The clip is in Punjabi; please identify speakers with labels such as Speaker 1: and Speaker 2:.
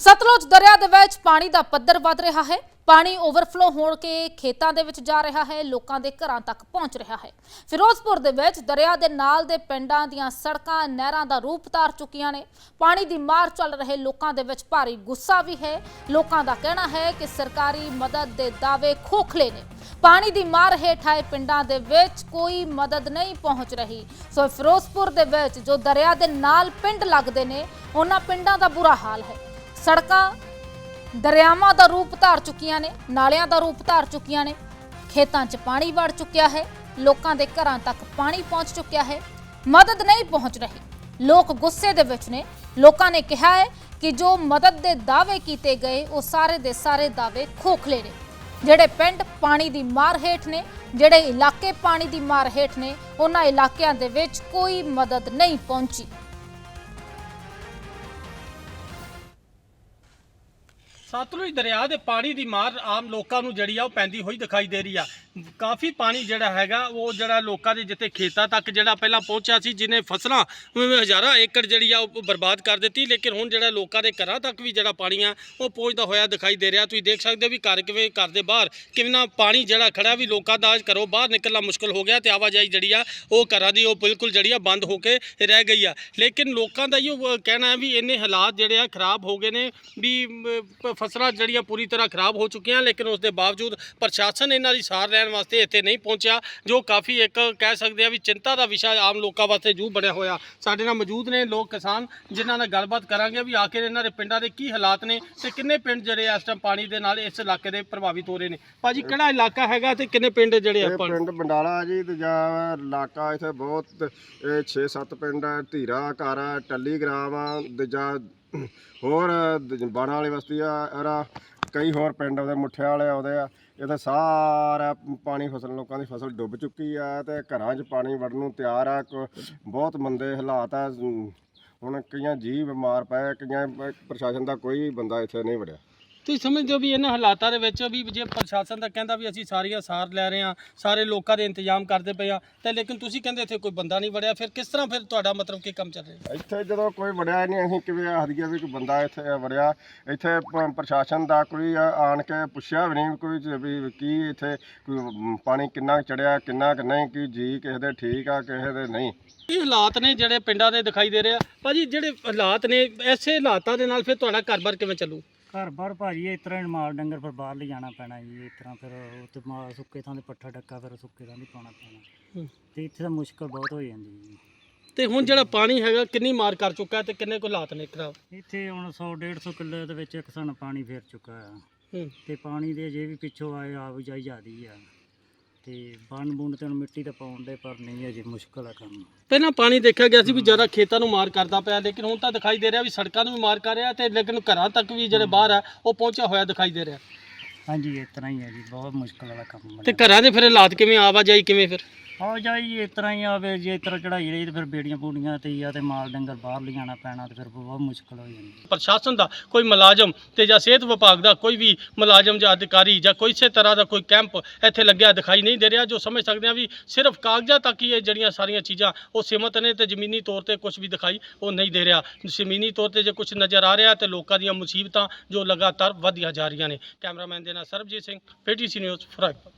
Speaker 1: ਸਤਲੁਜ ਦਰਿਆ ਦੇ ਵਿੱਚ ਪਾਣੀ ਦਾ ਪੱਧਰ ਵੱਧ ਰਿਹਾ ਹੈ। ਪਾਣੀ ਓਵਰਫਲੋ ਹੋਣ ਕੇ ਖੇਤਾਂ ਦੇ ਵਿੱਚ ਜਾ ਰਿਹਾ ਹੈ, ਲੋਕਾਂ ਦੇ ਘਰਾਂ ਤੱਕ ਪਹੁੰਚ ਰਿਹਾ ਹੈ। ਫਿਰੋਜ਼ਪੁਰ ਦੇ ਵਿੱਚ ਦਰਿਆ ਦੇ ਨਾਲ ਦੇ ਪਿੰਡਾਂ ਦੀਆਂ ਸੜਕਾਂ, ਨਹਿਰਾਂ ਦਾ ਰੂਪ ਧਾਰ ਚੁੱਕੀਆਂ ਨੇ। ਪਾਣੀ ਦੀ ਮਾਰ ਚੱਲ ਰਹੇ ਲੋਕਾਂ ਦੇ ਵਿੱਚ ਭਾਰੀ ਗੁੱਸਾ ਵੀ ਹੈ। ਲੋਕਾਂ ਦਾ ਕਹਿਣਾ ਹੈ ਕਿ ਸਰਕਾਰੀ ਮਦਦ ਦੇ ਦਾਅਵੇ ਖੋਖਲੇ ਨੇ। ਪਾਣੀ ਦੀ ਮਾਰ ਹੇਠ ਆਏ ਪਿੰਡਾਂ ਦੇ ਵਿੱਚ ਕੋਈ ਮਦਦ ਨਹੀਂ ਪਹੁੰਚ ਰਹੀ। ਸੋ ਫਿਰੋਜ਼ਪੁਰ ਦੇ ਵਿੱਚ ਜੋ ਦਰਿਆ ਦੇ ਨਾਲ ਪਿੰਡ ਲੱਗਦੇ ਨੇ, ਉਹਨਾਂ ਪਿੰਡਾਂ ਦਾ ਬੁਰਾ ਹਾਲ ਹੈ। ਸੜਕਾਂ ਦਰਿਆਵਾਂ ਦਾ ਰੂਪ ਧਾਰ ਚੁੱਕੀਆਂ ਨੇ, ਨਾਲਿਆਂ ਦਾ ਰੂਪ ਧਾਰ ਚੁੱਕੀਆਂ ਨੇ, ਖੇਤਾਂ 'ਚ ਪਾਣੀ ਵੜ ਚੁੱਕਿਆ ਹੈ, ਲੋਕਾਂ ਦੇ ਘਰਾਂ ਤੱਕ ਪਾਣੀ ਪਹੁੰਚ ਚੁੱਕਿਆ ਹੈ, ਮਦਦ ਨਹੀਂ ਪਹੁੰਚ ਰਹੀ। ਲੋਕ ਗੁੱਸੇ ਦੇ ਵਿੱਚ ਨੇ। ਲੋਕਾਂ ਨੇ ਕਿਹਾ ਹੈ ਕਿ ਜੋ ਮਦਦ ਦੇ ਦਾਅਵੇ ਕੀਤੇ ਗਏ, ਉਹ ਸਾਰੇ ਦੇ ਸਾਰੇ ਦਾਅਵੇ ਖੋਖਲੇ ਨੇ। ਜਿਹੜੇ ਪਿੰਡ ਪਾਣੀ ਦੀ ਮਾਰ ਹੇਠ ਨੇ, ਜਿਹੜੇ ਇਲਾਕੇ ਪਾਣੀ ਦੀ ਮਾਰ ਹੇਠ ਨੇ, ਉਹਨਾਂ ਇਲਾਕਿਆਂ ਦੇ ਵਿੱਚ ਕੋਈ ਮਦਦ ਨਹੀਂ ਪਹੁੰਚੀ।
Speaker 2: ਸਤਲੁਜ ਦਰਿਆ ਦੇ ਪਾਣੀ ਦੀ ਮਾਰ ਆਮ ਲੋਕਾਂ ਨੂੰ ਜਿਹੜੀ ਆ ਉਹ ਪੈਂਦੀ ਹੋਈ ਦਿਖਾਈ ਦੇ ਰਹੀ ਆ। ਕਾਫੀ ਪਾਣੀ ਜਿਹੜਾ ਹੈਗਾ, ਉਹ ਜਿਹੜਾ ਲੋਕਾਂ ਦੇ ਜਿੱਥੇ ਖੇਤਾਂ ਤੱਕ ਜਿਹੜਾ ਪਹਿਲਾਂ ਪਹੁੰਚਿਆ ਸੀ ਜਿਹਨੇ ਫਸਲਾਂ ਹਜ਼ਾਰਾਂ ਏਕੜ ਜਿਹੜੀ ਆ ਉਹ ਬਰਬਾਦ ਕਰ ਦਿੱਤੀ, ਲੇਕਿਨ ਹੁਣ ਜਿਹੜਾ ਲੋਕਾਂ ਦੇ ਘਰਾਂ ਤੱਕ ਵੀ ਜਿਹੜਾ ਪਾਣੀ ਆ, ਉਹ ਪਹੁੰਚਦਾ ਹੋਇਆ ਦਿਖਾਈ ਦੇ ਰਿਹਾ। ਤੁਸੀਂ ਦੇਖ ਸਕਦੇ ਹੋ ਵੀ ਘਰ ਕਿਵੇਂ, ਘਰ ਦੇ ਬਾਹਰ ਕਿੰਨਾ ਪਾਣੀ ਜਿਹੜਾ ਖੜਾ ਵੀ ਲੋਕਾਂ ਦਾ ਘਰੋਂ ਬਾਹਰ ਨਿਕਲਣਾ ਮੁਸ਼ਕਲ ਹੋ ਗਿਆ ਤੇ ਆਵਾਜਾਈ ਜਿਹੜੀ ਆ, ਉਹ ਘਰਾਂ ਦੀ ਉਹ ਬਿਲਕੁਲ ਜਿਹੜੀ ਆ ਬੰਦ ਹੋ ਕੇ ਰਹਿ ਗਈ ਆ। ਲੇਕਿਨ ਲੋਕਾਂ ਦਾ ਇਹ ਕਹਿਣਾ ਹੈ ਵੀ ਇੰਨੇ ਹਾਲਾਤ ਜਿਹੜੇ ਆ, ਖਰਾਬ ਹੋ ਗਏ ਨੇ ਵੀ ਫਸਲਾਂ ਜਿਹੜੀਆਂ ਪੂਰੀ ਤਰ੍ਹਾਂ ਖਰਾਬ ਹੋ ਚੁੱਕੀਆਂ ਲੇਕਿਨ ਉਸ ਦੇ ਬਾਵਜੂਦ ਪ੍ਰਸ਼ਾਸਨ ਇਹਨਾਂ ਦੀ ਸਾਰ ਲੈਣ ਵਾਸਤੇ ਇੱਥੇ ਨਹੀਂ ਪਹੁੰਚਿਆ ਜੋ ਕਾਫੀ ਇੱਕ ਕਹਿ ਸਕਦੇ ਆ ਵੀ ਚਿੰਤਾ ਦਾ ਵਿਸ਼ਾ ਆਮ ਲੋਕਾਂ ਵਾਸਤੇ ਜੂ ਬਣਿਆ ਹੋਇਆ। ਸਾਡੇ ਨਾਲ ਮੌਜੂਦ ਨੇ ਲੋਕ ਕਿਸਾਨ ਜਿਨ੍ਹਾਂ ਨਾਲ ਗੱਲਬਾਤ ਕਰਾਂਗੇ ਵੀ ਆਖਿਰ ਇਹਨਾਂ ਦੇ ਪਿੰਡਾਂ ਦੇ ਕੀ ਹਾਲਾਤ ਨੇ ਤੇ ਕਿੰਨੇ ਪਿੰਡ ਜਿਹੜੇ ਇਸ ਟਾਈਮ ਪਾਣੀ ਦੇ ਨਾਲ ਇਸ ਇਲਾਕੇ ਦੇ ਪ੍ਰਭਾਵਿਤ ਹੋ ਰਹੇ ਨੇ। ਭਾਜੀ ਕਿਹੜਾ ਇਲਾਕਾ ਹੈਗਾ ਤੇ ਕਿੰਨੇ ਪਿੰਡ ਜਿਹੜੇ ਆ
Speaker 3: ਇਹ
Speaker 2: ਪਾਣੀ?
Speaker 3: ਪਿੰਡ ਬੰਡਾਲਾ ਜੀ ਤੇ ਜਾਂ ਇਲਾਕਾ ਇੱਥੇ ਬਹੁਤ ਇਹ 6-7 ਪਿੰਡ ਆ ਧੀਰਾ ਆ ਟੱਲੀ ਗ੍ਰਾਮ ਆ ਤੇ ਜਾਂ ਹੋਰ ਬਾਣਾ ਵਾਲੀ ਬਸਤੀ ਆ ਐਰਾ ਕਈ ਹੋਰ ਪਿੰਡ ਆਉਂਦੇ ਮੁੱਠਿਆਂ ਵਾਲੇ ਆਉਂਦੇ ਆ। ਇਹਦਾ ਸਾਰਾ ਪਾਣੀ ਫਸਲ, ਲੋਕਾਂ ਦੀ ਫਸਲ ਡੁੱਬ ਚੁੱਕੀ ਆ ਤੇ ਘਰਾਂ 'ਚ ਪਾਣੀ ਵੜਨ ਨੂੰ ਤਿਆਰ ਆ। ਕੋ- ਬਹੁਤ ਮੰਦੇ ਹਾਲਾਤ ਆ। ਹੁਣ ਕਈਆਂ ਜੀ ਬਿਮਾਰ ਪਏ, ਕਈਆਂ ਪ੍ਰਸ਼ਾਸਨ ਦਾ ਕੋਈ ਬੰਦਾ ਇੱਥੇ ਨਹੀਂ ਵੜਿਆ।
Speaker 2: ਤੁਸੀਂ ਸਮਝਦੇ ਹੋ ਵੀ ਇਹਨਾਂ ਹਾਲਾਤਾਂ ਦੇ ਵਿੱਚ ਵੀ ਜੇ ਪ੍ਰਸ਼ਾਸਨ ਤਾਂ ਕਹਿੰਦਾ ਵੀ ਅਸੀਂ ਸਾਰੀਆਂ ਸਾਰ ਲੈ ਰਹੇ ਹਾਂ ਸਾਰੇ ਲੋਕਾਂ ਦੇ ਇੰਤਜ਼ਾਮ ਕਰਦੇ ਪਏ ਆ ਤੇ ਲੇਕਿਨ ਤੁਸੀਂ ਕਹਿੰਦੇ ਇੱਥੇ ਕੋਈ ਬੰਦਾ ਨਹੀਂ ਵੜਿਆ ਫਿਰ ਕਿਸ ਤਰ੍ਹਾਂ ਫਿਰ ਤੁਹਾਡਾ ਮਤਲਬ ਕੀ ਕੰਮ ਚੱਲ ਰਿਹਾ?
Speaker 3: ਇੱਥੇ ਜਦੋਂ ਕੋਈ ਵੜਿਆ ਨਹੀਂ ਅਸੀਂ ਕਿਵੇਂ ਦਈਏ ਵੀ ਕੋਈ ਬੰਦਾ ਇੱਥੇ ਵੜਿਆ ਇੱਥੇ ਪ- ਪ੍ਰਸ਼ਾਸਨ ਦਾ ਕੋਈ ਆਣ ਕੇ ਪੁੱਛਿਆ ਵੀ ਨਹੀਂ ਕੋਈ ਵੀ ਕੀ ਇੱਥੇ ਕੋਈ ਪਾਣੀ ਕਿੰਨਾ ਚੜਿਆ ਕਿੰਨਾ ਕਿ ਨਹੀਂ ਕੀ ਜੀ ਕਿਸੇ ਦੇ ਠੀਕ ਆ ਕਿਸੇ ਦੇ ਨਹੀਂ।
Speaker 2: ਇਹ ਹਾਲਾਤ ਨੇ ਜਿਹੜੇ ਪਿੰਡਾਂ ਦੇ ਦਿਖਾਈ ਦੇ ਰਹੇ ਆ? ਭਾਜੀ ਜਿਹੜੇ ਹਾਲਾਤ ਨੇ ਐਸੇ ਹਾਲਾਤਾਂ ਦੇ ਨਾਲ ਫਿਰ ਤੁਹਾਡਾ ਘਰ-ਬਾਰ ਕਿਵੇਂ ਚੱਲੂ?
Speaker 4: ਘਰ ਬਾਰ ਭਾਜੀ ਇਸ ਤਰ੍ਹਾਂ ਮਾਲ ਡੰਗਰ ਫਿਰ ਬਾਹਰ ਲੈ ਜਾਣਾ ਪੈਣਾ ਜੀ ਇਸ ਤਰ੍ਹਾਂ ਫਿਰ ਉੱਤੇ ਮਾਲ ਸੁੱਕੇ ਥਾਂ ਤੇ ਪੱਠਾ ਡੱਕਾ ਫਿਰ ਸੁੱਕੇ ਥਾਂ ਤੇ ਪਾਉਣਾ ਪੈਣਾ। ਤੇ ਇੱਥੇ ਤਾਂ ਮੁਸ਼ਕਲ ਬਹੁਤ ਹੋ ਜਾਂਦੀ ਜੀ।
Speaker 2: ਤੇ ਹੁਣ ਜਿਹੜਾ ਪਾਣੀ ਹੈਗਾ ਕਿੰਨੀ ਮਾਰ ਕਰ ਚੁੱਕਾ ਤੇ ਕਿੰਨੇ ਕੁ ਹਾਲਾਤ ਨੇ ਖਰਾਬ?
Speaker 4: ਇੱਥੇ ਹੁਣ 100 150 ਕਿੱਲੇ ਦੇ ਵਿੱਚ ਇੱਕ ਸਾਨੂੰ ਪਾਣੀ ਫੇਰ ਚੁੱਕਾ
Speaker 2: ਹੂੰ।
Speaker 4: ਤੇ ਪਾਣੀ ਦੇ ਜੇ ਵੀ ਪਿੱਛੋਂ ਆਏ ਆਵਾਜਾਈ ਜ਼ਿਆਦੀ ਆ। ਤੇ ਬਣ ਬੁਣ ਤੇ ਹੁਣ ਮਿੱਟੀ ਤਾਂ ਪਾਉਣ ਦੇ ਪਰ ਨਹੀਂ ਅਜੇ ਮੁਸ਼ਕਲ ਆ ਕੰਮ।
Speaker 2: ਪਹਿਲਾਂ ਪਾਣੀ ਦੇਖਿਆ ਗਿਆ ਸੀ ਵੀ ਜ਼ਿਆਦਾ ਖੇਤਾਂ ਨੂੰ ਮਾਰ ਕਰਦਾ ਪਿਆ ਲੇਕਿਨ ਹੁਣ ਤਾਂ ਦਿਖਾਈ ਦੇ ਰਿਹਾ ਵੀ ਸੜਕਾਂ ਨੂੰ ਵੀ ਮਾਰ ਕਰ ਰਿਹਾ ਤੇ ਲੇਕਿਨ ਘਰਾਂ ਤੱਕ ਵੀ ਜਿਹੜੇ ਬਾਹਰ ਆ ਉਹ ਪਹੁੰਚਿਆ ਹੋਇਆ ਦਿਖਾਈ ਦੇ ਰਿਹਾ।
Speaker 4: ਹਾਂਜੀ ਇਸ ਤਰ੍ਹਾਂ ਹੀ ਆ ਜੀ ਬਹੁਤ ਮੁਸ਼ਕਲ ਵਾਲਾ ਕੰਮ
Speaker 2: ਤੇ ਘਰਾਂ ਦੇ ਫਿਰ ਹਾਲਾਤ ਕਿਵੇਂ ਆਵਾਜਾਈ ਕਿਵੇਂ ਫਿਰ?
Speaker 4: ਆਵਾਜਾਈ ਇਸ ਤਰ੍ਹਾਂ ਹੀ ਆਵੇ, ਜੇ ਇਸ ਤਰ੍ਹਾਂ ਚੜਾਈ ਰਹੀ ਤੇ ਫਿਰ ਬੇੜੀਆਂ ਬੂੜੀਆਂ ਤੇ ਆ ਤੇ ਮਾਲ ਡੰਗਰ ਬਾਹਰ ਲਿਜਾਣਾ ਪੈਣਾ ਤੇ ਫਿਰ ਬਹੁਤ ਮੁਸ਼ਕਲ ਹੋ ਜਾਂਦੀ
Speaker 2: ਪ੍ਰਸ਼ਾਸਨ ਦਾ ਕੋਈ ਮੁਲਾਜ਼ਮ ਤੇ ਜਾਂ ਸਿਹਤ ਵਿਭਾਗ ਦਾ ਕੋਈ ਵੀ ਮੁਲਾਜ਼ਮ ਜਾਂ ਅਧਿਕਾਰੀ ਜਾਂ ਕੋਈ ਇਸੇ ਤਰ੍ਹਾਂ ਦਾ ਕੋਈ ਕੈਂਪ ਇੱਥੇ ਲੱਗਿਆ ਦਿਖਾਈ ਨਹੀਂ ਦੇ ਰਿਹਾ, ਜੋ ਸਮਝ ਸਕਦੇ ਆ ਵੀ ਸਿਰਫ ਕਾਗਜ਼ਾਂ ਤੱਕ ਹੀ ਇਹ ਜਿਹੜੀਆਂ ਸਾਰੀਆਂ ਚੀਜ਼ਾਂ ਉਹ ਸੀਮਤ ਨੇ ਤੇ ਜ਼ਮੀਨੀ ਤੌਰ ਤੇ ਕੁਝ ਵੀ ਦਿਖਾਈ ਉਹ ਨਹੀਂ ਦੇ ਰਿਹਾ। ਜ਼ਮੀਨੀ ਤੌਰ ਤੇ ਜੇ ਕੁਝ ਨਜ਼ਰ ਆ ਰਿਹਾ ਤੇ ਲੋਕਾਂ ਦੀਆਂ ਮੁਸੀਬਤਾਂ ਜੋ ਲਗਾਤਾਰ ਵਧੀਆਂ ਜਾ ਰਹੀਆਂ ਨੇ। ਕੈਮਰਾਮੈਨ ਦੇ ਨਾਲ ਸਰਬਜੀਤ ਸਿੰਘ ਪੀਟੀਸੀ ਨਿਊਜ਼, ਫਰਾਈਪੁਰ।